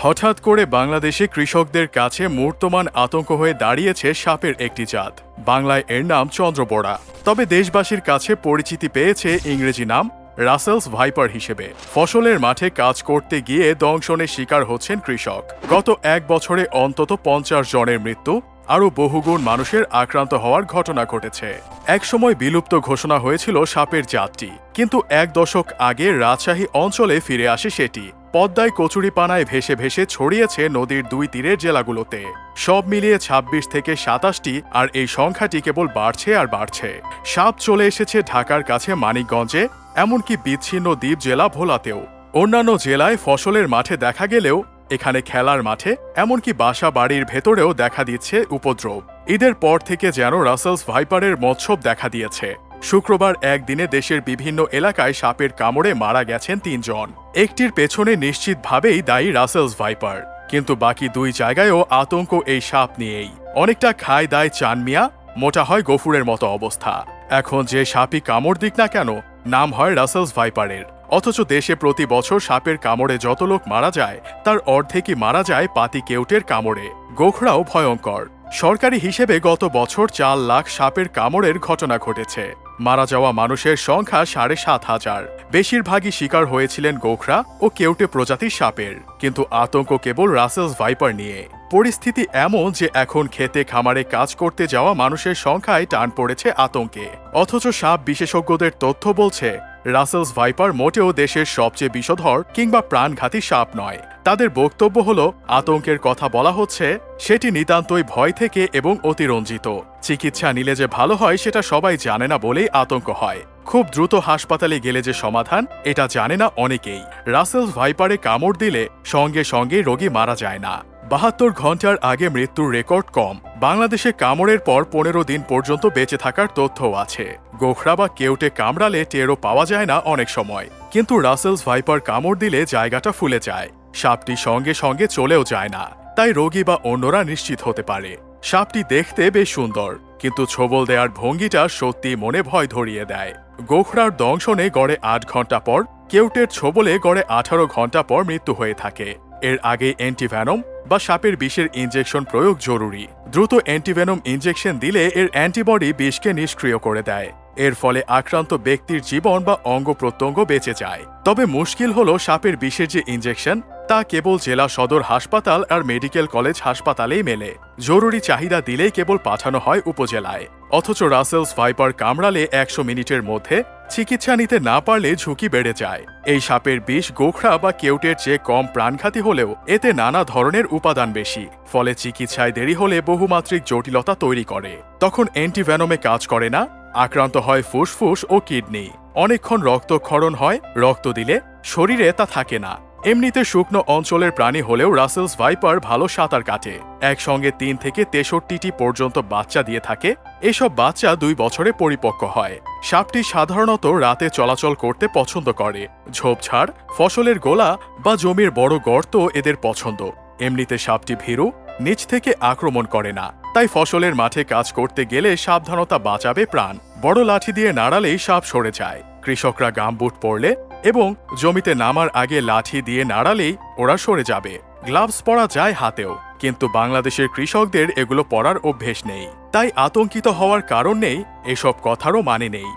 হঠাৎ করে বাংলাদেশে কৃষকদের কাছে মূর্তমান আতঙ্ক হয়ে দাঁড়িয়েছে সাপের একটি জাত। বাংলায় এর নাম চন্দ্রবোড়া। তবে দেশবাসীর কাছে পরিচিতি পেয়েছে ইংরেজি নাম রাসেলস ভাইপার হিসেবে। ফসলের মাঠে কাজ করতে গিয়ে দংশনের শিকার হচ্ছেন কৃষক। গত এক বছরে অন্তত পঞ্চাশ জনের মৃত্যু আরও বহুগুণ মানুষের আক্রান্ত হওয়ার ঘটনা ঘটেছে। একসময় বিলুপ্ত ঘোষণা হয়েছিল সাপের জাতটি। কিন্তু এক দশক আগে রাজশাহী অঞ্চলে ফিরে আসে সেটি। পদ্মায় কচুরিপানায় ভেসে ভেসে ছড়িয়েছে নদীর দুই তীরের জেলাগুলোতে। সব মিলিয়ে ২৬ থেকে সাতাশটি, আর এই সংখ্যাটি কেবল বাড়ছে আর বাড়ছে। সাপ চলে এসেছে ঢাকার কাছে মানিকগঞ্জে, এমনকি বিচ্ছিন্ন দ্বীপ জেলা ভোলাতেও। অন্যান্য জেলায় ফসলের মাঠে দেখা গেলেও, এখানে খেলার মাঠে, এমনকি বাসা বাড়ির ভেতরেও দেখা দিচ্ছে উপদ্রব। ঈদের পর থেকে যেন রাসেলস ভাইপারের মৎসব দেখা দিয়েছে। শুক্রবার একদিনে দেশের বিভিন্ন এলাকায় সাপের কামড়ে মারা গেছেন তিনজন। একটির পেছনে নিশ্চিতভাবেই দায়ী রাসেলস ভাইপার। কিন্তু বাকি দুই জায়গায়ও আতঙ্ক এই সাপ নিয়েই। অনেকটা খায় দায় চান মিয়া, মোটা হয় গফুরের মতো অবস্থা। এখন যে সাপই কামড় দিক না কেন, নাম হয় রাসেলস ভাইপারের। অথচ দেশে প্রতি বছর সাপের কামড়ে যত লোক মারা যায়, তার অর্ধেকই মারা যায় পাতি কেউটের কামড়ে। গোখরাও ভয়ঙ্কর। সরকারি হিসেবে গত বছর চার লাখ সাপের কামড়ের ঘটনা ঘটেছে। মারা যাওয়া মানুষের সংখ্যা সাড়ে সাত হাজার। বেশিরভাগই শিকার হয়েছিলেন গোখরা ও কেউটে প্রজাতির সাপের। কিন্তু আতঙ্ক কেবল রাসেলস ভাইপার নিয়ে। পরিস্থিতি এমন যে এখন খেতে খামারে কাজ করতে যাওয়া মানুষের সংখ্যায় টান পড়েছে আতঙ্কে। অথচ সাপ বিশেষজ্ঞদের তথ্য বলছে রাসেলস ভাইপার মোটেও দেশের সবচেয়ে বিষধর কিংবা প্রাণঘাতী সাপ নয়। তাদের বক্তব্য হল, আতঙ্কের কথা বলা হচ্ছে, সেটি নিতান্তই ভয় থেকে এবং অতিরঞ্জিত। চিকিৎসা নিলে যে ভালো হয়, সেটা সবাই জানে না বলেই আতঙ্ক হয়। খুব দ্রুত হাসপাতালে গেলে যে সমাধান, এটা জানে না অনেকেই। রাসেলস ভাইপারে কামড় দিলে সঙ্গে সঙ্গে রোগী মারা যায় না। বাহাত্তর ঘণ্টার আগে মৃত্যুর রেকর্ড কম। বাংলাদেশে কামড়ের পর পনেরো দিন পর্যন্ত বেঁচে থাকার তথ্যও আছে। গোখরা বা কেউটে কামড়ালে টেরও পাওয়া যায় না অনেক সময়। কিন্তু রাসেলস ভাইপার কামড় দিলে জায়গাটা ফুলে যায়। সাপটি সঙ্গে সঙ্গে চলেও যায় না। তাই রোগী বা অন্যরা নিশ্চিত হতে পারে। সাপটি দেখতে বেশ সুন্দর, কিন্তু ছোবল দেওয়ার ভঙ্গিটা সত্যি মনে ভয় ধরিয়ে দেয়। গোখরার দংশনে গড়ে আট ঘণ্টা পর, কেউটের ছোবলে গড়ে আঠারো ঘণ্টা পর মৃত্যু হয়ে থাকে। এর আগে অ্যান্টিভ্যানম বা সাপের বিষের ইঞ্জেকশন প্রয়োগ জরুরি। দ্রুত অ্যান্টিভ্যানম ইঞ্জেকশন দিলে এর অ্যান্টিবডি বিষকে নিষ্ক্রিয় করে দেয়। এর ফলে আক্রান্ত ব্যক্তির জীবন বা অঙ্গ প্রত্যঙ্গ বেঁচে যায়। তবে মুশকিল হল সাপের বিষের যে ইঞ্জেকশন তা কেবল জেলা সদর হাসপাতাল আর মেডিকেল কলেজ হাসপাতালেই মেলে। জরুরি চাহিদা দিলেই কেবল পাঠানো হয় উপজেলায়। অথচ রাসেলস ভাইপার কামড়ালে একশো মিনিটের মধ্যে চিকিৎসা নিতে না পারলে ঝুঁকি বেড়ে যায়। এই সাপের বিষ, গোখরা বা কেউটের চেয়ে কম প্রাণঘাতী হলেও এতে নানা ধরনের উপাদান বেশি। ফলে চিকিৎসায় দেরি হলে বহুমাত্রিক জটিলতা তৈরি করে। তখন অ্যান্টিভ্যানমে কাজ করে না? আক্রান্ত হয় ফুসফুস ও কিডনি। অনেকক্ষণ রক্ত রক্তক্ষরণ হয়, রক্ত দিলে শরীরে তা থাকে না। এমনিতে শুকনো অঞ্চলের প্রাণী হলেও রাসেলস ভাইপার ভালো সাঁতার কাটে। একসঙ্গে তিন থেকে তেষট্টিটি পর্যন্ত বাচ্চা দিয়ে থাকে। এসব বাচ্চা দুই বছরে পরিপক্ক হয়। সাপটি সাধারণত রাতে চলাচল করতে পছন্দ করে। ঝোপঝাড়, ফসলের গোলা বা জমির বড় গর্ত এদের পছন্দ। এমনিতে সাপটি ভীরু, নিচ থেকে আক্রমণ করে না। তাই ফসলের মাঠে কাজ করতে গেলে সাবধানতা বাঁচাবে প্রাণ। বড় লাঠি দিয়ে নাড়ালেই সাপ সরে যায়। কৃষকরা গামবুট পরলে এবং জমিতে নামার আগে লাঠি দিয়ে নাড়ালেই ওরা সরে যাবে। গ্লাভস পরা যায় হাতেও, কিন্তু বাংলাদেশের কৃষকদের এগুলো পরার অভ্যেস নেই। তাই আতঙ্কিত হওয়ার কারণ নেই, এসব কথারও মানে নেই।